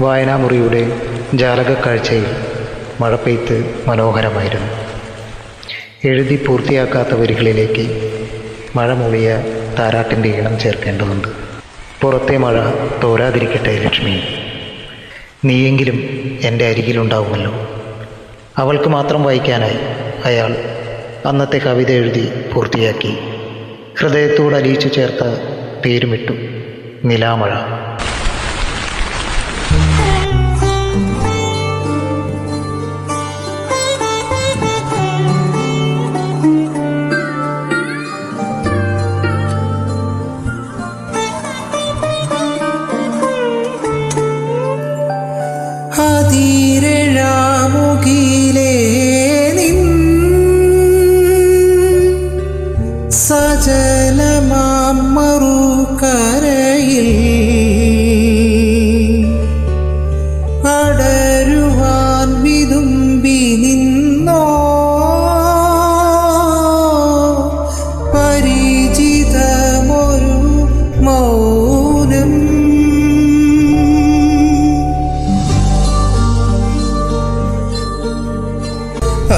വായനാമുറിയുടെ ജാലകക്കാഴ്ചയിൽ മഴ പെയ്ത്ത് മനോഹരമായിരുന്നു. എഴുതി പൂർത്തിയാക്കാത്ത വരികളിലേക്ക് മഴ മൂളിയ താരാട്ടിന്റെ ഈണം ചേർക്കേണ്ടതുണ്ട്. പുറത്തെ മഴ തോരാതിരിക്കട്ടെ ലക്ഷ്മി. നീയെങ്കിലും എന്റെ അരികിലുണ്ടാവുമല്ലോ. അവൾക്ക് മാത്രം വായിക്കാനായി അയാൾ അന്നത്തെ കവിത എഴുതി പൂർത്തിയാക്കി. ഹൃദയത്തോട് അലിയിച്ചു ചേർത്ത പേരുമിട്ടു നിലാമഴ. സജലമാം മറുകരയിൽ അടരുവാൻ വിതുമ്പി നിന്നോ? പരിചിതമൊരു മൗനം.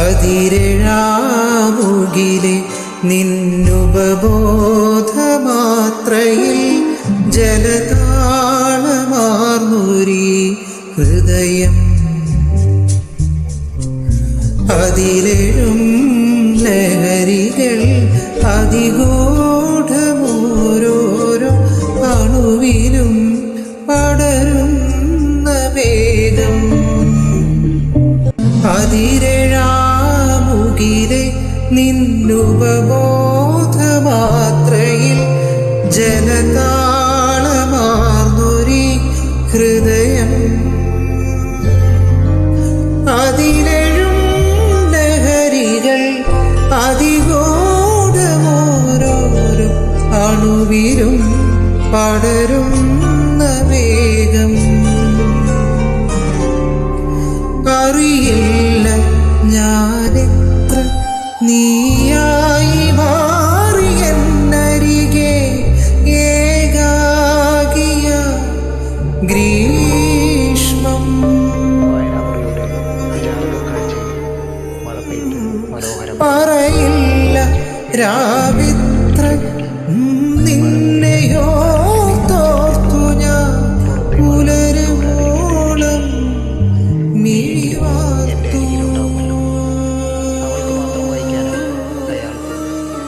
അതിരഴാമുകിലെ നിന്നുപബോധമാത്രയിൽ ജലതാളമാർന്നുരി ഹൃദയം. അതിലെഴും ലഹരികൾ അതിഗൂഢമോരോരോ അണുവിലും പടരുന്ന വേഗം. അതിരഴാമുകിലെ നിന്നുപബോധമാത്രയിൽ ജലതാളമാർന്നൊരി ഹൃദയം. അതിലെഴും ലഹരികൾ അതിഗോഢമോരോരോ അണുവിലും പടരുന്ന വേഗം. അറിയില്ല ഞാനെത്ര പറയില്ല രാവിത്ര നിന്നെയോർത്തോർത്തു ഞാൻ പുലരുവോളം അയാൾ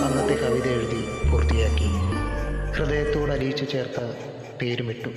അന്നത്തെ കവിത എഴുതി പൂർത്തിയാക്കി. ഹൃദയത്തോട് അലിയിച്ചു ചേർത്ത പേരുമിട്ടു.